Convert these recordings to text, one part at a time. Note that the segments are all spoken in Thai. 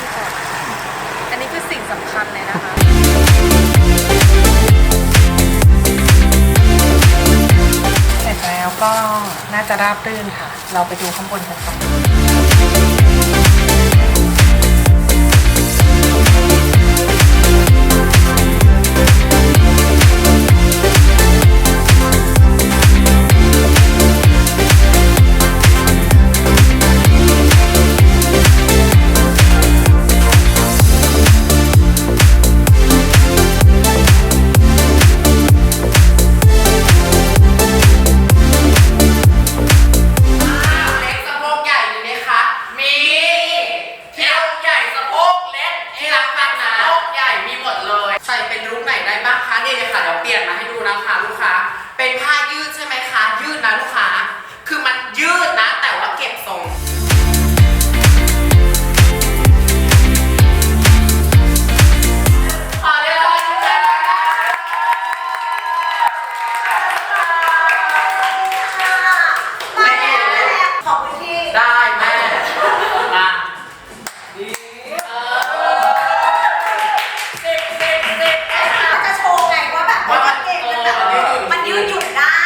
พี่ก่อนอันนี้คือสิ่งสำคัญเลยนะคะ เสร็จแล้วก็น่าจะราบรื่นค่ะ เราไปดูข้างบนกันต่อ ยืดหยุ่นได้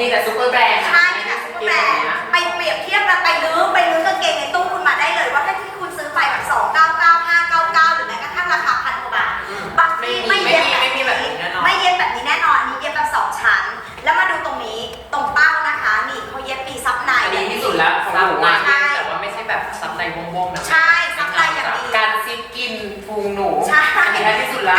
มีแต่ซุปเปอร์แบรนด์ใช่ค่ะซุปเปอร์แบรนด์ไปเปรียบเทียบกันไปลื้อไปลื้อกางเกงในตู้คุณมาได้เลย ว่าถ้าที่คุณซื้อไปแบบ2 9 9 5 9 9หรือแม้กระทั่งราคาพันกว่าบาทบางทีไม่เย็บแบบนี้ไม่เย็บแบบนี้แน่นอนอันนี้เย็บแบบสองชั้น แล้วมาดูตรงนี้ตรงเป้านะคะนี่เขาเย็บปีซับในดีที่สุดแล้วของหนูอะแต่ว่าไม่ใช่แบบซับในวงๆนะใช่ซับในอย่างดีการซิปกินพุงหนูใช่อันนี้ที่สุดแล้ว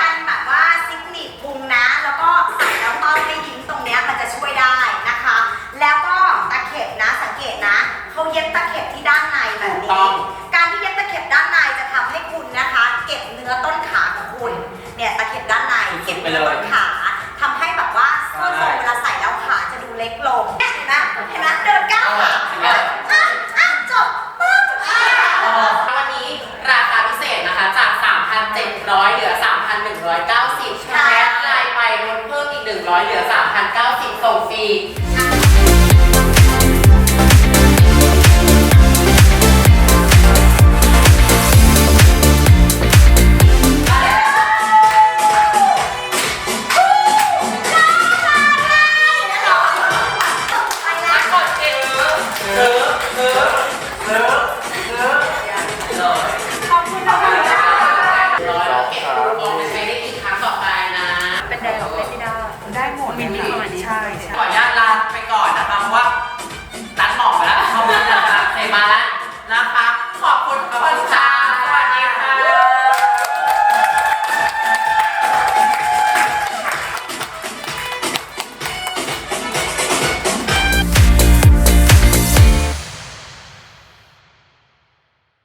แล้วก็ตะเข็บนะสังเกตนะเขาเย็บตะเข็บที่ด้านในแบบถูกต้นี้อง การที่เย็บตะเข็บด้านในจะทำให้คุณนะคะ เก็บเนื้อต้นขาของคุณเนี่ยตะเข็บด้านในเก็บเนื้อต้นขาทำให้แบบว่าส้นทรงเวลาใส่แล้วขาจะดูเล็กลงเห็นไหมเห็นไหมเดินก้าวขาอะอะอะจบปึ๊บอะ วันนี้ราคาพิเศษนะคะจาก 3,700 เหลือ 3,190แชร์ไใจไปลดเพิ่มอีก 100 เหลือ 3,090ส่งฟรี ได้หมดเลยค่ะใช่ใช่ ก่